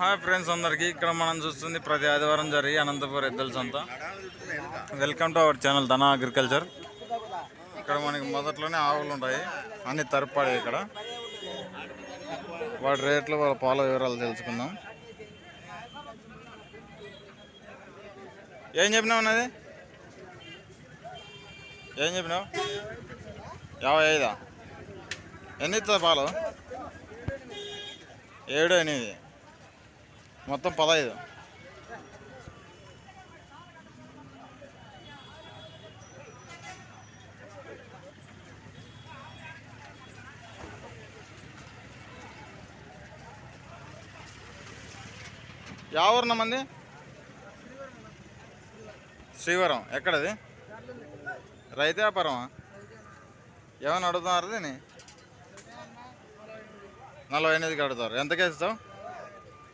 Hi friends అందరికి. ఇక్కడ మనం చూస్తుంది ప్రతి ఆదివారం జరిగి అనంతపురం ఎద్దల సంత. Welcome to our channel Dhana agriculture ఇక్కడ మనకి మొదట్లోనే ఆవులు ఉంటాయి. అన్ని తరపడి ఇక్కడ. వాటి రేట్లు వాళ్ళ పాల వివరాలు తెలుసుకుందాం. ఏం చెప్పినావు అన్నది? ఏం చెప్పినావు? యాభై ఐదా? ఎన్ని ఇస్తుంది పాలు? ఏడు ఎనిమిది. మొత్తం పదహైదు. యావరణ మంది శ్రీవరం ఎక్కడది రైతు వ్యాపారమా ఏమైనా అడుగుతున్నారు దీన్ని నలభై ఎనిమిదికి అడుగుతారు ఎంతకేస్తావు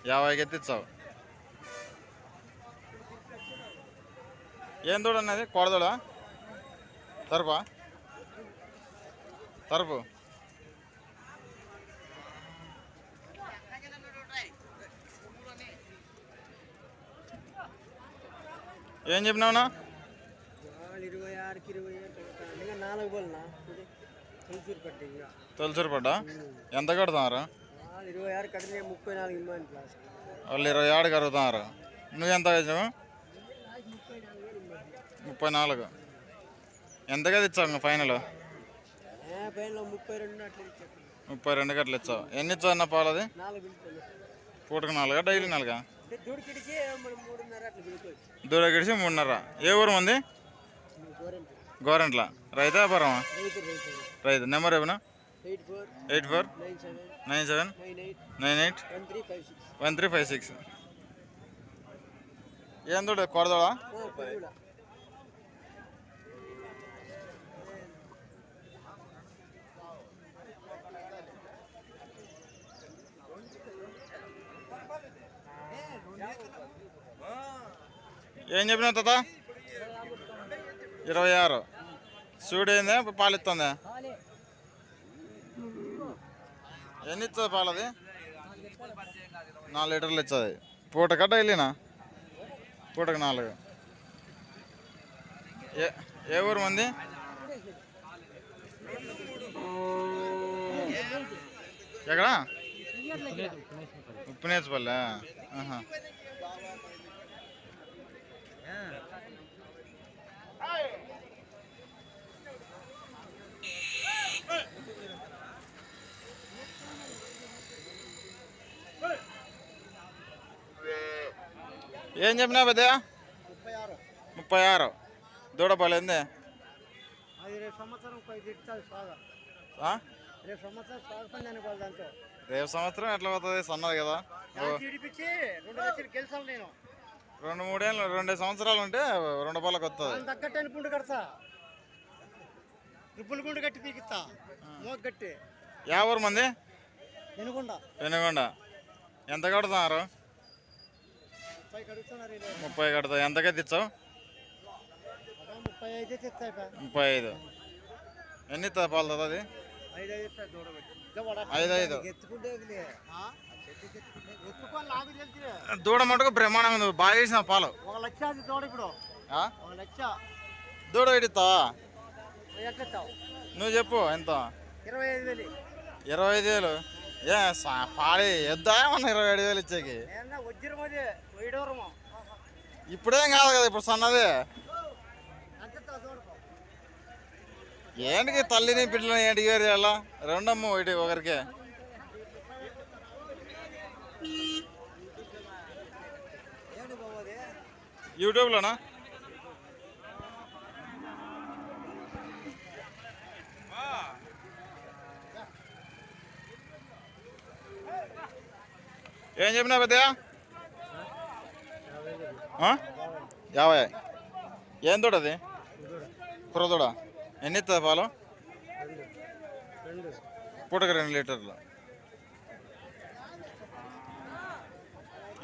యాభైకి ఎత్తిస్తావు ఏం దూడ అన్నది? కోడదూడ తరపా? తరపు. ఏం చెప్పినావునా తులసూరు పడ్డా? ఎంత వాళ్ళు ఇరవై ఆరు కడితే ముప్పై నాలుగు ఇమ్మాని క్లాస్ వాళ్ళు ఇరవై ఏడు కడుగుతున్నారు. నువ్వు ఎంత వేసావు ముప్పై నాలుగు. ఎంతగా ఇచ్చావు ఫైనల్? ముప్పై రెండు అట్లా ముప్పై గట్ల ఇచ్చావు ఎన్ని ఇచ్చావు అన్న పాలది? బిల్లులు. పూటకు నాలుగా డైలీ నాలుగా? దూడ గడిచి మూడున్నర ఏ ఊరు మంది? గోరెంట్ గోరంట్ల. రైతు వ్యాపారమా? రైతు నెంబర్ ఏమన్నా eight four eight four? Nine seven? Nine eight? One three five six. ఏం దూడ కొడదోడా? ఏం చెప్పినావు తాత? ఇరవై ఆరు. సూడు ఏందే? పాలు ఎన్ని ఇస్తుంది పాలది? నాలుగు లీటర్లు ఇస్తుంది పూటక డైలీనా? పూటకు నాలుగు. ఏ ఏ ఊరు మంది? ఎక్కడ? ఉప్పునేసిపల్లె. ఆహా. ఏం చెప్పినా పెద్దయా ముప్పై ఆరు. ముప్పై ఆరు దూడ పలేంది అది రేపు సంవత్సరం ఎట్లా పోతుంది? సన్నది కదా. రెండు మూడేళ్ళు రెండు సంవత్సరాలు ఉంటే రెండు పాలకు వస్తుంది దాని తగ్గట్టు అనుకుంటూ కడతా. రిబ్బులు గుండు కట్టి పీకిస్తా. మోగ గట్టి యా ఊరు మంది? వినకుండా పెనుగొండ. ఎంత కడుతున్నారు? ముప్పై కడుతుంది వీళ్ళు. ముప్పై ఎంతకైతే ఇచ్చావు ముప్పై ఐదు. ఎన్ని పాలు తాత అది? ఐదు ఐదు దూడ మటుకు బ్రహ్మాండంగా ఉంది. బాగా వేసిన పాలు. ఒక లక్ష దూడ ఇప్పుడు ఒక లక్ష దూడ నువ్వు చెప్పు ఎంత? ఇరవై ఐదు వేలు. ఇరవై ఐదు వేలు ఏ పాడి ఎద్దా మన ఇరవై ఐదు వేలు ఇచ్చేకి? ఇప్పుడేం కాదు కదా ఇప్పుడు సన్నది? ఏంటికి తల్లిని బిడ్డలని ఏంటికి వేరు చేయాలా? రెండమ్మ ఒకటి ఒకరికి. యూట్యూబ్లోనా? ఏం చెప్పినా పెద్దయా యాభై. ఏం తోడది కుర్రదూడ ఎన్ని ఇస్తుంది పాలు? పూటకి రెండు లీటర్లు.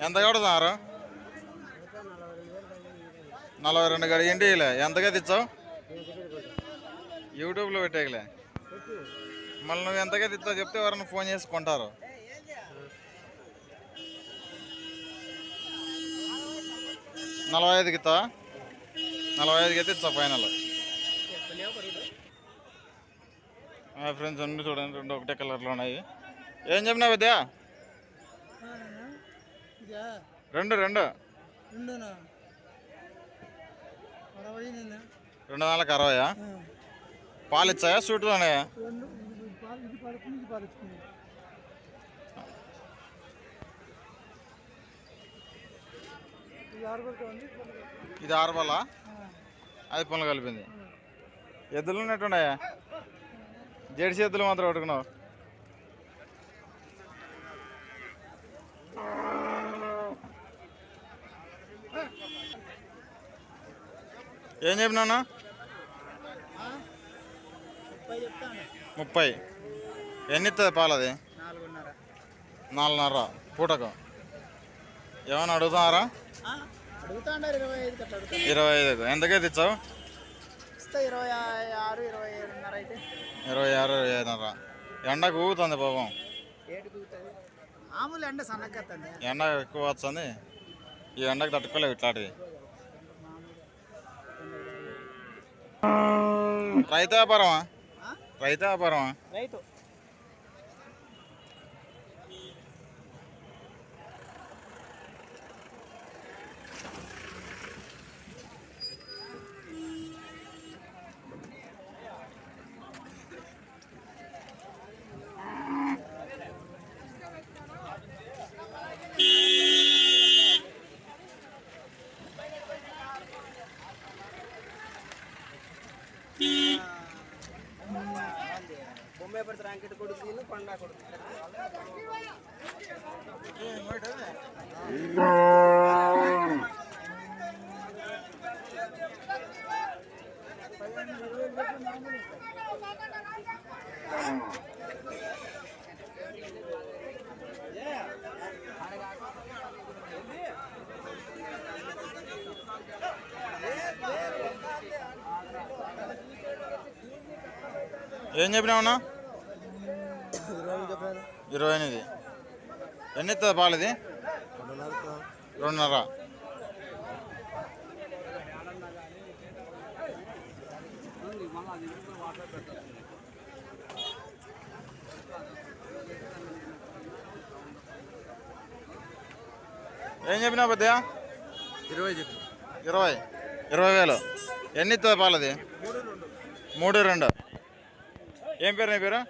ఎంత కడుతున్నారు నలభై రెండు గడిగింటి ఇలా. ఎంతగా తెచ్చావు? యూట్యూబ్లో పెట్టేయలే మళ్ళీ నువ్వు ఎంతగా తెచ్చావు చెప్తే ఎవరైనా ఫోన్ చేసుకుంటారు నలభై ఐదుకి ఇస్తావా నలభై ఐదుకి అయితే ఇస్తా ఫైనల్ ఫ్రెండ్స్ అన్ని చూడండి రెండు ఒకటే కలర్లో ఉన్నాయి. ఏం చెప్పినా విద్యా? రెండు రెండు. రెండు నెలలకు అరవయా? పాలు ఇచ్చాయా సూట్ ఉన్నాయా రెండు ఇది పాలు ఇది పడుతుంది ఇది పడుతుంది ఇది ఆరు వరకు ఉంది ఇది ఆరు బల్ల అది పనులు కలిపింది. ఎద్దులు ఉన్నట్టున్నాయా? జెర్సీ ఎద్దులు మాత్రం పట్టుకున్నావు? ఏం చెప్పినా ముప్పై ఎన్ని ఇస్తుంది పాలు అది నాలుగున్నర. పూటకు. ఏమైనా అడుగుతున్నారా? ఇరవై ఐదు ఐదుకు. ఎంతకైతే ఇచ్చావు? ఇరవై ఆరు ఇరవై ఏడున్నర ఐదున్నర ఎండకు ఊగుతుంది పాపం. మామూలు ఎండ ఎక్కువ వస్తుంది. ఈ ఎండకు తట్టుకోలేవు ఇట్లాంటివి. రైతు వ్యాపారమా? రైతు వ్యాపారమా? రైతు. ఏం చెప్పినావునా ఇరవై చెప్పారు ఇరవై ఎనిమిది ఎన్ని ఇస్తుంది పాలు ఇది రెండున్నర. ఏం చెప్పినావు పెద్దయా ఇరవై చెప్పు. ఇరవై. ఇరవై వేలు. ఎన్ని ఇస్తుంది పాలది? మూడు రెండు. ఏం పేరు నీ పేరు?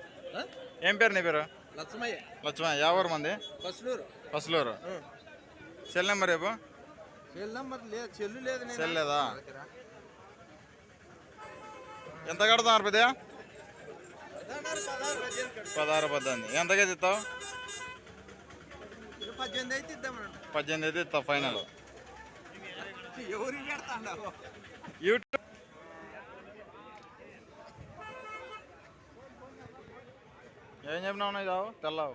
ఏం పేరు నీ పేరు? లక్ష్మయ్య లక్ష్మ యావరు మంది? బస్సులూరు. బస్సులూరు. సెల్ నెంబర్ రేపు చెల్లు నెంబర్ లేదు చెల్లు లేదు సెల్ లేదా? ఎంత కడతారు పెద్దయా పదహారు పద్దెనిమిది ఎంతకైతే ఇస్తావు పద్దెనిమిది. అయితే పద్దెనిమిది అయితే ఇస్తావు ఫైనల్. యూట్యూబ్. ఏం చెప్పినావు ఇది ఆవు తెల్లవు.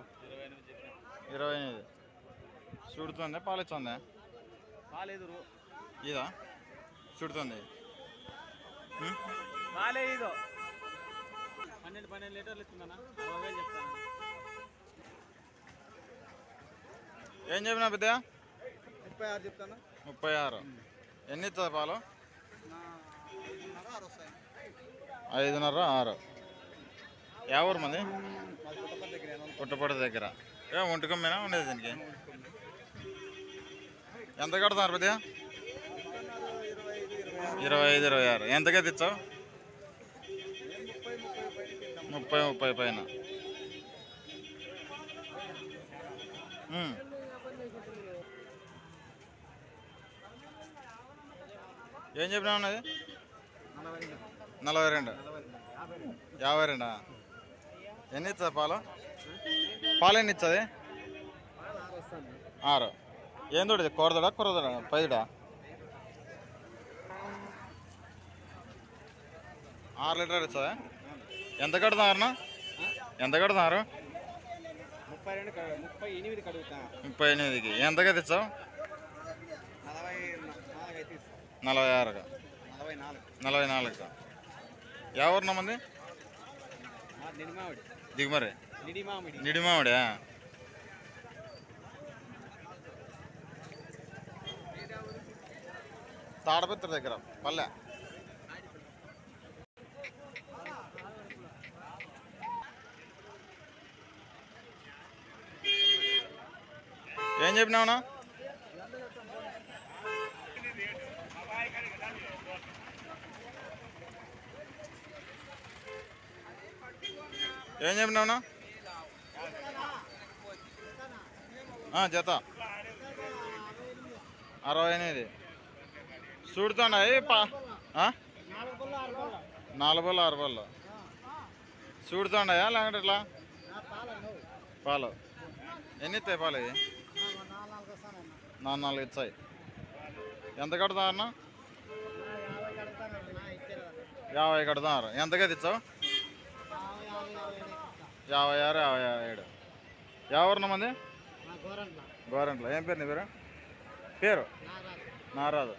ఇరవై ఎనిమిది. చూడుతుంది? పాలిస్తుంది బాగాలేదు ఇదా? చూడుతుంది? బాగాలేదు పన్నెండు పన్నెండు లీటర్లు ఇస్తుందన్నా చెప్తాను. ఏం చెప్పినా పెద్ద ముప్పై ఆరు చెప్తాను? ముప్పై ఆరు. ఎన్ని ఇస్తుంది పాలు? ఐదున్నర ఆరు ఎవరు మంది? పుట్టపడి దగ్గర ఏ ఒంటికమ్మేనా ఉండేది దీనికి? ఎంత కడతారు పెద్ద ఇరవై ఐదు ఇరవై ఆరు. ఎంతకే తెచ్చావు ఇచ్చావు? ముప్పై ముప్పై పైన. ఏం చెప్పినా ఉన్నది నలభై రెండు. యాభై రెండు. రెండా ఎన్ని ఇస్తుంది పాలు? పాలు ఎన్ని ఇస్తుంది ఆరు. ఏం తోడు కూరదడా కూరదడా? పైదా ఆరు లీటర్ ఇస్తుందా ఎంత కడుతున్నారన్నా ఎంత కడుతున్నారు? ముప్పై రెండు ముప్పై ఎనిమిది ముప్పై ఎనిమిదికి. ఎంతకైతే ఇచ్చావు నలభై ఆరుగా నలభై నాలుగు. ఎవరు మంది? దిగుమరి? నిడిమామిడి. తాడపత్రి దగ్గర పల్లె. ఏం చెప్పినావునా ఏం చెప్పినావునా ఆ, జత. అరవై ఎనిమిది. చూడుతున్నాయి? నాలుగు బళ్ళు ఆరు బళ్ళు చూడుతున్నాయా లేకుంటే ఇట్లా పాల. ఎన్ని ఇస్తాయి పాలు ఇవి నాలుగు నాలుగు ఇచ్చాయి ఎంత కడతారన్నా నా యాభై కడతారు ఎంతగా ఇచ్చావు? యాభై ఆరు యాభై ఏడు. ఎవరిన మంది? గోరంట్ల. ఏం పేరు నీ పేరు? పేరు? నారాజు.